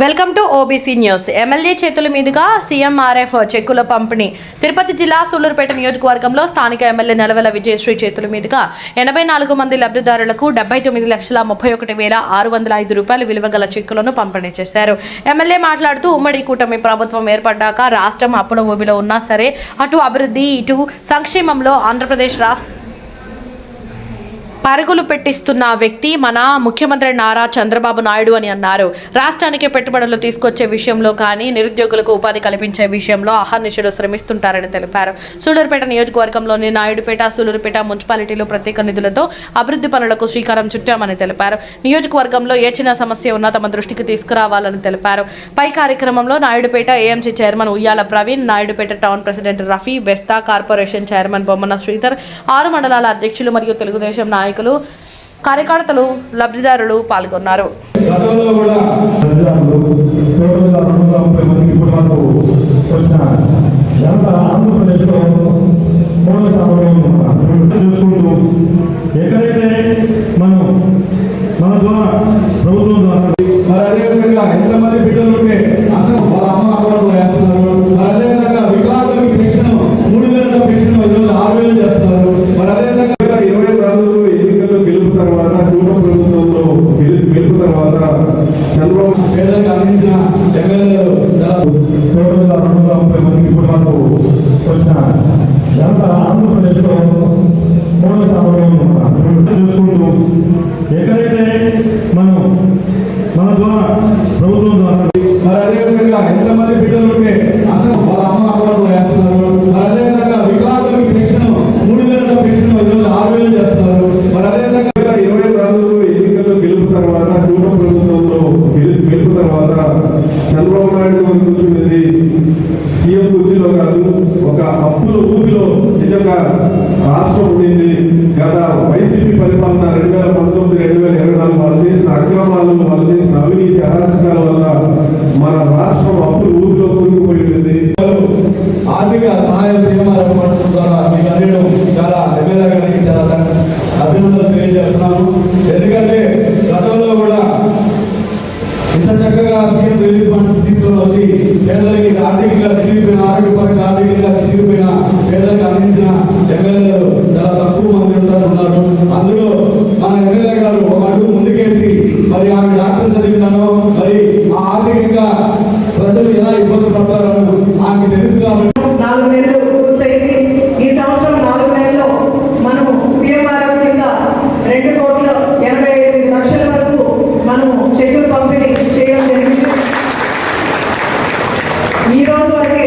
Welcome to OBC news MLA చేతుల మీదుగా CMRF చెక్కుల పంపిణీ. తిరుపతి జిల్లా సూళ్ళూరుపేట నియోజకవర్గంలో స్థానిక ఎమ్మెల్యే నెలవెల విజయశ్రీ చేతుల మీదుగా ఎనభై నాలుగు మంది లబ్ధిదారులకు డెబ్బై తొమ్మిది లక్షల ముప్పై ఒకటి వేల ఆరు వందల ఐదు రూపాయలు విలువ గల చెక్కులను పంపిణీ చేశారు. ఎమ్మెల్యే మాట్లాడుతూ ఉమ్మడి కూటమి ప్రభుత్వం ఏర్పడ్డాక రాష్ట్రం అప్పుల ఊబిలో ఉన్నా సరే అటు అభివృద్ధి ఇటు సంక్షేమంలో ఆంధ్రప్రదేశ్ రాష్ట్ర పరుగులు పెట్టిస్తున్న వ్యక్తి మన ముఖ్యమంత్రి నారా చంద్రబాబు నాయుడు అని అన్నారు. రాష్ట్రానికి పెట్టుబడులు తీసుకొచ్చే విషయంలో కానీ నిరుద్యోగులకు ఉపాధి కల్పించే విషయంలో అహర్నిశలు శ్రమిస్తుంటారని తెలిపారు. సూళ్ళూరుపేట నియోజకవర్గంలోని నాయుడుపేట సూళ్ళూరుపేట మున్సిపాలిటీలో ప్రత్యేక నిధులతో అభివృద్ధి పనులకు శ్రీకారం చుట్టామని తెలిపారు. నియోజకవర్గంలో ఏ చిన్న సమస్య ఉన్నా తమ దృష్టికి తీసుకురావాలని తెలిపారు. పై కార్యక్రమంలో Naidupeta AMC chairman Uyyala Praveen Naidupeta town president Rafi Bestha corporation chairman Bommana Sridhar ఆరు మండలాల అధ్యక్షులు మరియు తెలుగుదేశం నాయకులు కార్యకర్తలు లబ్ధిదారులు పాల్గొన్నారు. ఎక్కడైతే మనం మన ద్వారా ప్రభుత్వం ద్వారా మరి అదేవిధంగా ఎంతమంది రెండు వందల రెండు వందల ముప్పై మందికి ఇప్పుడు వచ్చిన ఎంత ఆంధ్రప్రదేశ్లో మూల స్థానంలో చూసుకుంటూ ఎక్కడైతే మనం మన ద్వారా ప్రభుత్వం ద్వారా మరి అదేవిధంగా ఎంతమంది బిడ్డలు ఉంటే అందరూ వాళ్ళ అమ్మ అకౌంట్లో వేస్తున్నారు మరి అదేవిధంగా వికలాంగులకి పెన్షన్ మూడు వేల పెన్షన్ ఈరోజు ఆరు వేలు చేస్తున్నారు మరి అదేవిధంగా ఇరవై నాలుగు ఎన్నికల్లో గెలుపు తర్వాత కూట ప్రభుత్వంలో గెలుపు తర్వాత చంద్రబాబు నాయుడు కూర్చున్నది సీఎం కుర్చీలో కాదు ఒక అప్పుల ఊపిలో నిజంగా రాష్ట్రం ప్రాతినిధ్యంగా తీరిపోయిన పేదలకు అందించిన ఎమ్మెల్యేలు చాలా తక్కువ మంది ఉన్నారు. అందులో మన ఎమ్మెల్యే గారు ఒక అడుగు ముందుకేసి మరి ఆమె డాక్టర్ చదివినాను మరి ఆర్థికంగా ప్రజలు ఎలా ఇబ్బంది పడతారో ఆమెకు తెలుసు నాలుగు నెలలు పూర్తయింది. ఈ సంవత్సరం నాలుగు నెలల్లో మనము సీఎంఆర్ కింద రెండు కోట్ల ఎనభై ఐదు లక్షల వరకు మనము చెక్కులు పంపిణీ చేయడం జరిగింది. ఈ రోజు వరకే